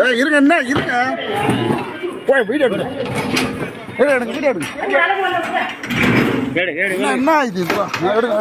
ஏ இருங்க என்ன? இருங்க. போய் வீடியோ எடுங்க. வீடியோ எடுங்க வீடியோ எடுங்க. என்ன இது? இதுவா எடுங்க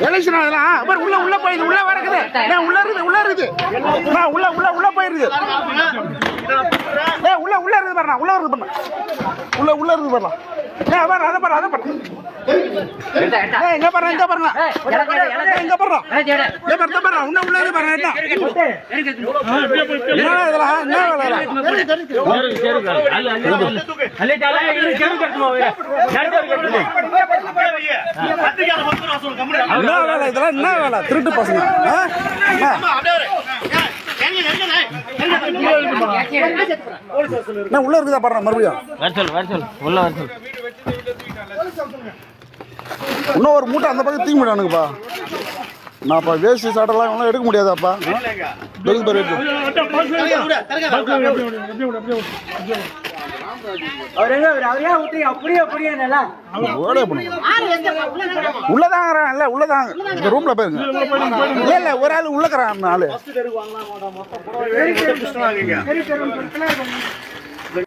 எலெக்ஷன் உள்ள உள்ள போயிடுது உள்ள வரக்குது உள்ள இருக்குது உள்ள இருக்குது உள்ள உள்ள உள்ள போயிருது ஏய் உள்ள இருக்குது பாருண்ணா. உள்ள உள்ள உள்ள இருக்குது பாருண்ணா. ஏய் பாரு அதை பாரு அதை பாரு ஏய் இங்க பாருங்க இங்க பாருங்க இங்க பாரு இங்க பாரு உள்ள உள்ள இருக்குது பாருங்க என்ன என்ன இதெல்லாம் என்ன வேலை? என்ன வேலை இதெல்லாம் என்ன வேலை திருட்டு பசங்க. என்ன உள்ள இருக்குதா பாருங்க மறுபடியும். வரச்சொல் வரச்சொல் உள்ள வரச்சொல் இன்னும் ஒரு மூட்டை அந்த பக்கம் தூக்கி முடியானுங்கப்பா நான்ப்பா வேஷ்டி சாட்டெல்லாம் இவங்களாம் எடுக்க முடியாதாப்பா? வெகு பேர் இருக்கு ஓடே பண்ணுங்க. உள்ளதாங்க இல்ல உள்ளதாங்க. இந்த ரூம்ல போயிருங்க. இல்ல இல்ல ஒரு ஆள் உள்ளக்கறான் ஆளு